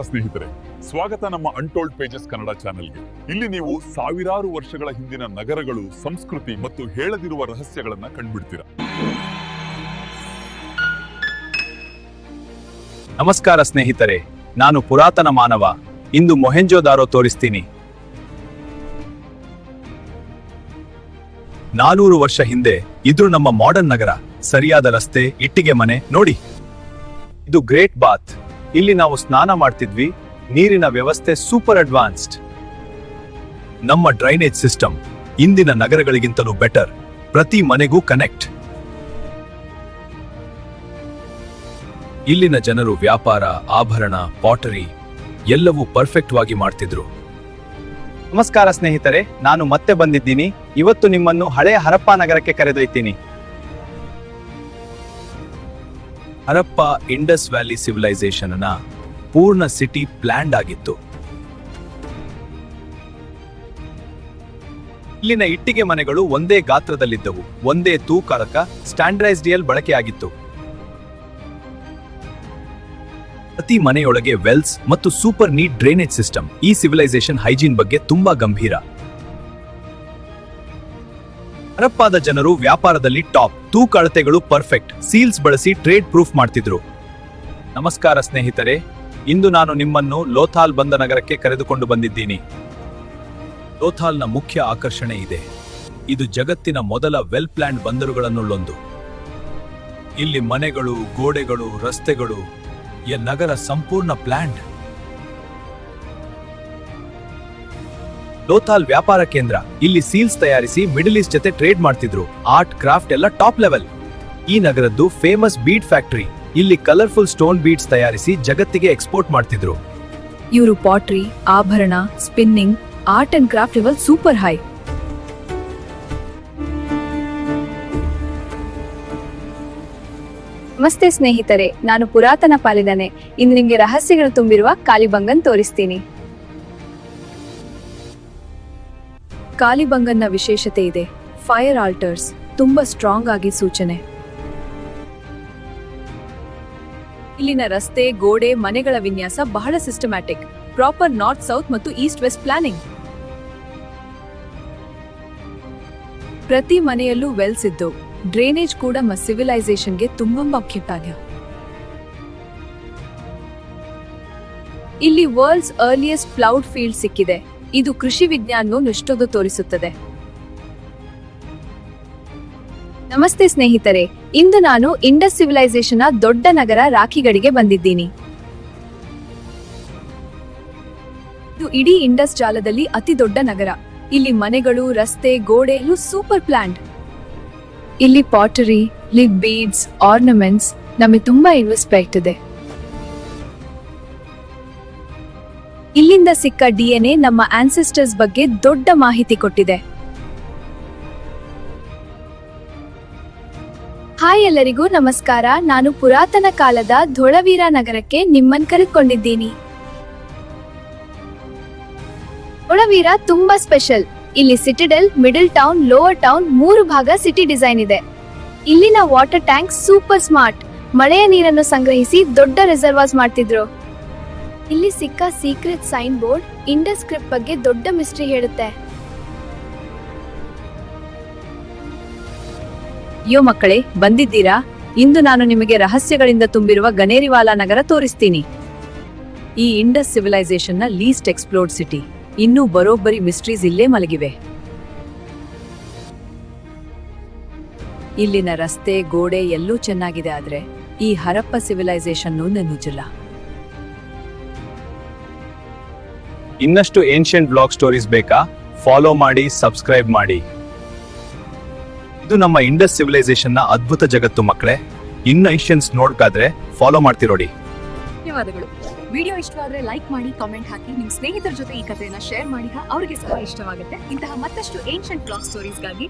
ಸ್ನೇಹಿತರೆ, ಸ್ವಾಗತ ನಮ್ಮ ಅನ್ಟೋಲ್ಡ್ ಪೇಜಸ್ ಕನ್ನಡ ಚಾನೆಲ್ಗೆ. ಇಲ್ಲಿ ನೀವು ಸಾವಿರಾರು ವರ್ಷಗಳ ಹಿಂದಿನ ನಗರಗಳು, ಸಂಸ್ಕೃತಿ ಮತ್ತು ಹೇಳದಿರುವ ರಹಸ್ಯಗಳನ್ನ ಕಂಡುಬಿಡ್ತೀರಾ. ನಮಸ್ಕಾರ ಸ್ನೇಹಿತರೆ, ನಾನು ಪುರಾತನ ಮಾನವ, ಇಂದು ಮೊಹೆಂಜೋದಾರೋ ತೋರಿಸ್ತೀನಿ. ನಾನೂರು ವರ್ಷ ಹಿಂದೆ ಇದು ನಮ್ಮ ಮಾಡರ್ನ್ ನಗರ, ಸರಿಯಾದ ರಸ್ತೆ, ಇಟ್ಟಿಗೆ ಮನೆ, ನೋಡಿ. ಇದು ಗ್ರೇಟ್ ಬಾತ್ ಇಲ್ಲಿ ನಾವು ಸ್ನಾನ ಮಾಡ್ತಿದ್ವಿ. ನೀರಿನ ವ್ಯವಸ್ಥೆ ಸೂಪರ್ ಅಡ್ವಾನ್ಸ್ಡ್ ನಮ್ಮ ಡ್ರೈನೇಜ್ ಸಿಸ್ಟಮ್ ಇಂದಿನ ನಗರಗಳಿಗಿಂತಲೂ ಬೆಟರ್ ಪ್ರತಿ ಮನೆಗೂ ಕನೆಕ್ಟ್ ಇಲ್ಲಿನ ಜನರು ವ್ಯಾಪಾರ, ಆಭರಣ ಪಾಟರಿ ಎಲ್ಲವೂ ಪರ್ಫೆಕ್ಟ್ ಆಗಿ ಮಾಡ್ತಿದ್ರು. ನಮಸ್ಕಾರ ಸ್ನೇಹಿತರೆ, ನಾನು ಮತ್ತೆ ಬಂದಿದ್ದೀನಿ. ಇವತ್ತು ನಿಮ್ಮನ್ನು ಹಳೆಯ ಹರಪ್ಪ ನಗರಕ್ಕೆ ಕರೆದೊಯ್ತೀನಿ. ಹರಪ್ಪ ಇಂಡಸ್ ವ್ಯಾಲಿ ಸಿವಿಲೈಸೇಷನ್ ಅನ್ನ ಪೂರ್ಣ ಸಿಟಿ ಪ್ಲ್ಯಾಂಡ್ ಆಗಿತ್ತು. ಇಲ್ಲಿನ ಇಟ್ಟಿಗೆ ಮನೆಗಳು ಒಂದೇ ಗಾತ್ರದಲ್ಲಿದ್ದವು. ಒಂದೇ ತೂಕಾರಕ ಸ್ಟ್ಯಾಂಡರ್ಡೈಸ್ಡಿಯಲ್ ಬಳಕೆಯಾಗಿತ್ತು. ಪ್ರತಿ ಮನೆಯೊಳಗೆ ವೆಲ್ಸ್ ಮತ್ತು ಸೂಪರ್ ನೀಟ್ ಡ್ರೈನೇಜ್ ಸಿಸ್ಟಮ್ ಈ ಸಿವಿಲೈಸೇಷನ್ ಹೈಜೀನ್ ಬಗ್ಗೆ ತುಂಬಾ ಗಂಭೀರ. ಹರಪ್ಪಾದ ಜನರು ವ್ಯಾಪಾರದಲ್ಲಿ ಟಾಪ್. ತೂಕ ಅಳತೆಗಳು ಪರ್ಫೆಕ್ಟ್. ಸೀಲ್ಸ್ ಬಳಸಿ ಟ್ರೇಡ್ ಪ್ರೂಫ್ ಮಾಡ್ತಿದ್ರು. ನಮಸ್ಕಾರ ಸ್ನೇಹಿತರೆ. ಇಂದು ನಾನು ನಿಮ್ಮನ್ನು ಲೋಥಾಲ್ ಬಂದ ನಗರಕ್ಕೆ ಕರೆದುಕೊಂಡು ಬಂದಿದ್ದೀನಿ. ಲೋಥಾಲ್ನ ಮುಖ್ಯ ಆಕರ್ಷಣೆ ಇದೆ. ಇದು ಜಗತ್ತಿನ ಮೊದಲ ವೆಲ್ ಪ್ಲಾನ್ಡ್ ಬಂದರುಗಳನ್ನುಳ್ಳೊಂದು. ಇಲ್ಲಿ ಮನೆಗಳು, ಗೋಡೆಗಳು, ರಸ್ತೆಗಳು, ಈ ನಗರ ಸಂಪೂರ್ಣ ಪ್ಲಾಂಡ್ ಲೋಥಾಲ್ ವ್ಯಾಪಾರ ಕೇಂದ್ರ. ಇಲ್ಲಿ ಸೀಲ್ಸ್ ತಯಾರಿಸಿ ಮಿಡಲ್ ಈಸ್ಟ್ ಜೊತೆ ಟ್ರೇಡ್ ಮಾಡ್ತಿದ್ರು. ಆರ್ಟ್, ಕ್ರಾಫ್ಟ್ ಎಲ್ಲ ಟಾಪ್ ಲೆವೆಲ್. ಈ ನಗರದ್ದು ಫೇಮಸ್ ಬೀಡ್ ಫ್ಯಾಕ್ಟರಿ. ಇಲ್ಲಿ ಕಲರ್ಫುಲ್ ಸ್ಟೋನ್ ಬೀಡ್ಸ್ ತಯಾರಿಸಿ ಜಗತ್ತಿಗೆ ಎಕ್ಸ್ಪೋರ್ಟ್ ಮಾಡ್ತಿದ್ರು. ಇವರು ಪಾಟ್ರಿ, ಆಭರಣ, spinning, art and craft level super high. ನಮಸ್ತೆ ಸ್ನೇಹಿತರೆ, ನಾನು ಪುರಾತನ ಪಾಲಿದನೆ ಇಂದು ನಿಮಗೆ ರಹಸ್ಯಗಳು ತುಂಬಿರುವ ಕಾಲಿಬಂಗನ್ ತೋರಿಸ್ತೀನಿ. ಕಾಲಿಬಂಗನ್ನ ವಿಶೇಷತೆ ಇದೆ. ಫೈರ್ ಆಲ್ಟರ್ಸ್ ತುಂಬಾ ಸ್ಟ್ರಾಂಗ್ ಆಗಿ ಸೂಚನೆ. ಇಲ್ಲಿನ ರಸ್ತೆ, ಗೋಡೆ, ಮನೆಗಳ ವಿನ್ಯಾಸ ಬಹಳ ಸಿಸ್ಟಮ್ಯಾಟಿಕ್ ಪ್ರಾಪರ್ ನಾರ್ತ್ ಸೌತ್ ಮತ್ತು ಈಸ್ಟ್ ವೆಸ್ಟ್ ಪ್ಲಾನಿಂಗ್ ಪ್ರತಿ ಮನೆಯಲ್ಲೂ ವೆಲ್ಸ್ ಇದ್ದು ಡ್ರೈನೇಜ್ ಕೂಡ ನಮ್ಮ ಸಿವಿಲೈಸೇಷನ್ಗೆ ತುಂಬಾ ಮುಖ್ಯ ಇಲ್ಲಿ ವರ್ಲ್ಡ್ಸ್ ಅರ್ಲಿಯೆಸ್ಟ್ ಪ್ಲೌಡ್ ಫೀಲ್ಡ್ ಸಿಕ್ಕಿದೆ. ಇದು ಕೃಷಿ ವಿಜ್ಞಾನವನ್ನು ಎಷ್ಟೊಂದು ತೋರಿಸುತ್ತದೆ. ನಮಸ್ತೆ ಸ್ನೇಹಿತರೆ, ಇಂದು ನಾನು ಇಂಡಸ್ ಸಿವಿಲೈಸೇಷನ್ ದೊಡ್ಡ ನಗರ ರಾಖಿಗಳಿಗೆ ಬಂದಿದ್ದೀನಿ. ಇದು ಇಡೀ ಇಂಡಸ್ ಜಾಲದಲ್ಲಿ ಅತಿ ದೊಡ್ಡ ನಗರ. ಇಲ್ಲಿ ಮನೆಗಳು, ರಸ್ತೆ, ಗೋಡೆ ಇಲ್ಲೂ ಸೂಪರ್ ಪ್ಲಾಂಟ್ ಇಲ್ಲಿ ಪಾಟರಿ ಲಿಪ್ ಬೀಡ್ಸ್ ಆರ್ನಮೆಂಟ್ಸ್ ನಮಗೆ ತುಂಬಾ ಇನ್ವೆಸ್ಪೆಕ್ಟ್ ಇದೆ ಇಲ್ಲಿಂದ ಸಿಕ್ಕ ಡಿಎನ್ಎ ನಮ್ಮ ಆನ್ಸೆಸ್ಟರ್ಸ್ ಬಗ್ಗೆ ದೊಡ್ಡ ಮಾಹಿತಿ ಕೊಟ್ಟಿದೆ. ಹಾಯ್ ಎಲ್ಲರಿಗೂ ನಮಸ್ಕಾರ. ನಾನು ಪುರಾತನ ಕಾಲದ ಧೊಳವೀರ ನಗರಕ್ಕೆ ನಿಮ್ಮನ್ನು ಕರೆದುಕೊಂಡಿದ್ದೀನಿ. ಧೊಳವೀರ ತುಂಬಾ ಸ್ಪೆಷಲ್ ಇಲ್ಲಿ citadel middle town lower town ಮೂರು ಭಾಗ ಸಿಟಿ ಡಿಸೈನ್ ಇದೆ. ಇಲ್ಲಿನ ವಾಟರ್ ಟ್ಯಾಂಕ್ ಸೂಪರ್ ಸ್ಮಾರ್ಟ್ ಮಳೆಯ ನೀರನ್ನು ಸಂಗ್ರಹಿಸಿ ದೊಡ್ಡ ರಿಸರ್ವಾಸ್ ಮಾಡ್ತಿದ್ರು. ಇಲ್ಲಿ ಸಿಕ್ಕ secret sign board Indus script ಬಗ್ಗೆ ದೊಡ್ಡ ಮಿಸ್ಟ್ರಿ ಹೇಳುತ್ತೆ. ಯೋ ಮಕ್ಕಳೇ, ಬಂದಿದ್ದೀರಾ? ಇಂದು ನಾನು ನಿಮಗೆ ರಹಸ್ಯಗಳಿಂದ ತುಂಬಿರುವ ಗನೇರಿವಾಲಾ ನಗರ ತೋರಿಸ್ತೀನಿ. ಈ ಇಂಡಸ್ ಸಿವಿಲೈಸೇಷನ್ನ ಲೀಸ್ಟ್ ಎಕ್ಸ್ಪ್ಲೋರ್ಡ್ ಸಿಟಿ ಇನ್ನೂ ಬರೋಬ್ಬರಿ ಮಿಸ್ಟ್ರೀಸ್ ಇಲ್ಲೇ ಮಲಗಿವೆ. ಇಲ್ಲಿನ ರಸ್ತೆ, ಗೋಡೆ ಎಲ್ಲೂ ಚೆನ್ನಾಗಿದೆ ಆದ್ರೆ ಈ ಹರಪ್ಪ ಸಿವಿಲೈಸೇಷನ್ ನೆನುಜಿಲ್ಲ ಇನ್ನಷ್ಟು ಏನ್ಷಿಯಂಟ್ ಬ್ಲಾಗ್ ಸ್ಟೋರೀಸ್ ಬೇಕಾ? ಫಾಲೋ ಮಾಡಿ ಸಬ್ಸ್ಕ್ರೈಬ್ ಮಾಡಿ. ಇದು ನಮ್ಮ ಇಂಡಸ್ ಸಿವಿಲೈಸೇಷನ್ನ ಅದ್ಭುತ ಜಗತ್ತು ಮಕ್ಕಳೇ. ಇನ್ನ ಏಷ್ಯನ್ಸ್ ನೋಡ್ಕಾದ್ರೆ ಫಾಲೋ ಮಾಡ್ತಿರೋಡಿ. ಧನ್ಯವಾದಗಳು. ವಿಡಿಯೋ ಇಷ್ಟವಾದ್ರೆ ಲೈಕ್ ಮಾಡಿ ಕಾಮೆಂಟ್ ಹಾಕಿ. ನಿಮ್ಮ ಸ್ನೇಹಿತರ ಜೊತೆ ಈ ಕಥೆಯನ್ನ ಶೇರ್ ಮಾಡಿ ಅವರಿಗೆ ಸಹ ಇಷ್ಟವಾಗುತ್ತೆ. ಇಂತಹ ಮತ್ತಷ್ಟು ಏನ್ಷಿಯಂಟ್ ಬ್ಲಾಗ್ ಸ್ಟೋರೀಸ್ಗಾಗಿ